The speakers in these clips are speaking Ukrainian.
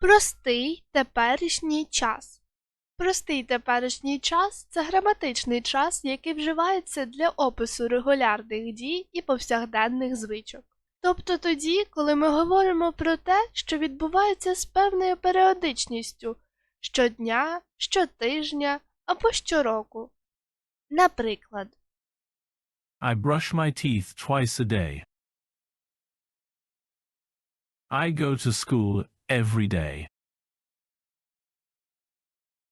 Простий теперішній час. Простий теперішній час це граматичний час, який вживається для опису регулярних дій і повсякденних звичок. Тобто тоді, коли ми говоримо про те, що відбувається з певною періодичністю щодня, щотижня або щороку. Наприклад, I brush my teeth twice a day. I go to school every day.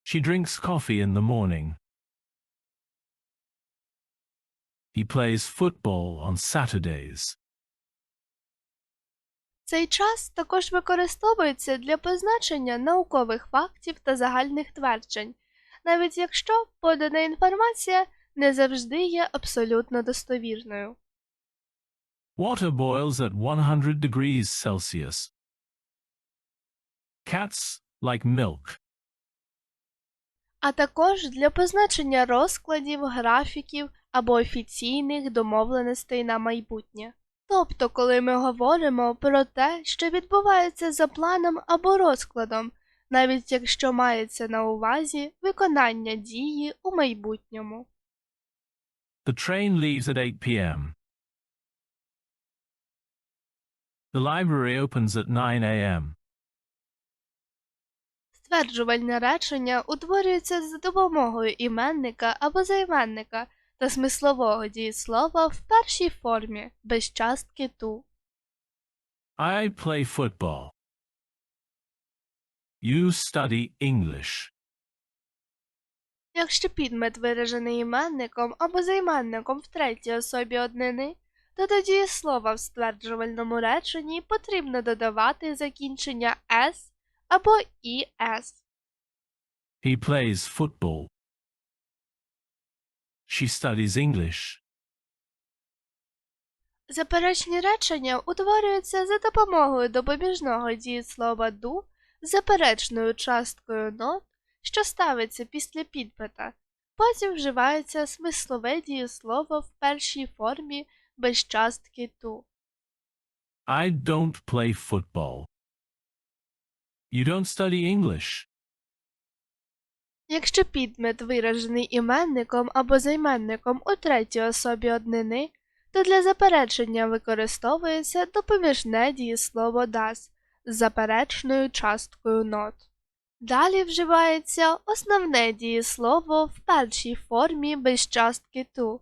She drinks coffee in the morning. He plays football on Saturdays. цей час також використовується для позначення наукових фактів та загальних тверджень, навіть якщо подана інформація не завжди є абсолютно достовірною. Water boils at 100 degrees Celsius. Cats like milk. а також для позначення розкладів, графіків або офіційних домовленостей на майбутнє. Тобто, коли ми говоримо про те, що відбувається за планом або розкладом, навіть якщо мається на увазі виконання дії у майбутньому. The train leaves at 8 p.m. The library opens at 9 a.m. Стверджувальне речення утворюється за допомогою іменника або займенника та смислового дієслова в першій формі без частки ту. I play football. You study English. Якщо підмет виражений іменником або займенником в третій особі однини, то до дієслова в стверджувальному реченні потрібно додавати закінчення «с» або «іс». He plays football. She studies English. Заперечні речення утворюються за допомогою допоміжного дієслова «ду» з заперечною часткою «not», що ставиться після підмета. Потім вживається смислове дієслово в першій формі без частки «ту». I don't play football. You don't study English. Якщо підмет виражений іменником або займенником у третій особі однини, то для заперечення використовується допоміжне дієслово das з заперечною часткою not. Далі вживається основне дієслово в першій формі без частки to.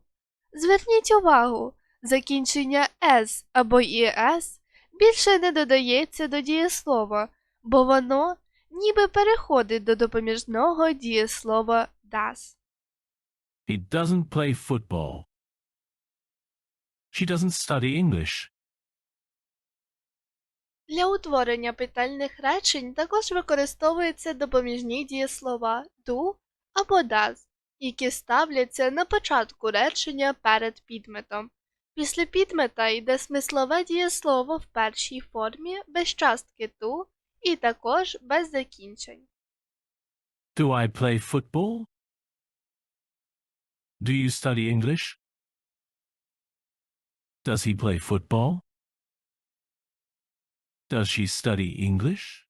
Зверніть увагу, закінчення s або es більше не додається до дієслова, бо воно ніби переходить до допоміжного дієслова das. He doesn't play football. She doesn't study English. Для утворення питальних речень також використовуються допоміжні дієслова do або does, які ставляться на початку речення перед підметом. Після підмета йде смислове дієслово в першій формі без частки to і також без закінчень. Do I play football? Do you study English? Does he play football? Does she study English?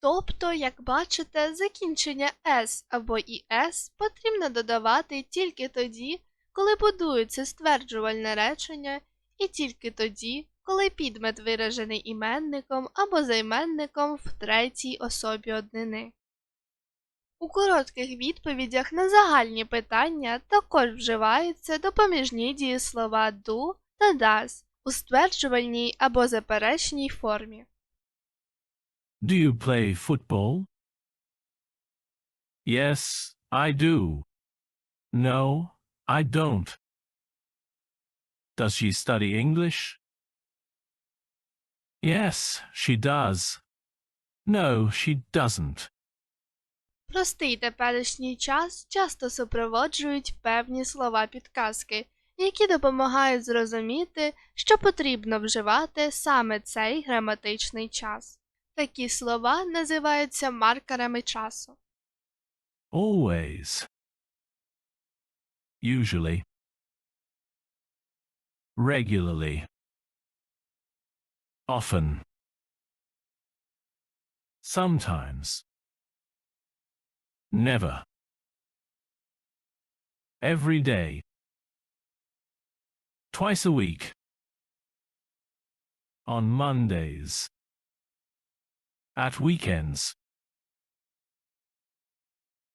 Тобто, як бачите, закінчення s або «es» потрібно додавати тільки тоді, коли будується стверджувальне речення, і тільки тоді, коли підмет виражений іменником або займенником в третій особі однини. У коротких відповідях на загальні питання також вживаються допоміжні дієслова do та does у стверджувальній або заперечній формі. Do you play football? Yes, I do. No, I don't. Does she study English? Yes, she does. No, she doesn't. Простий теперішній час часто супроводжують певні слова підказки, які допомагають зрозуміти, що потрібно вживати саме цей граматичний час. Такі слова називаються маркерами часу. Always. Usually. Regularly. Often. Sometimes. Never. Every day. Twice a week. On Mondays. At weekends.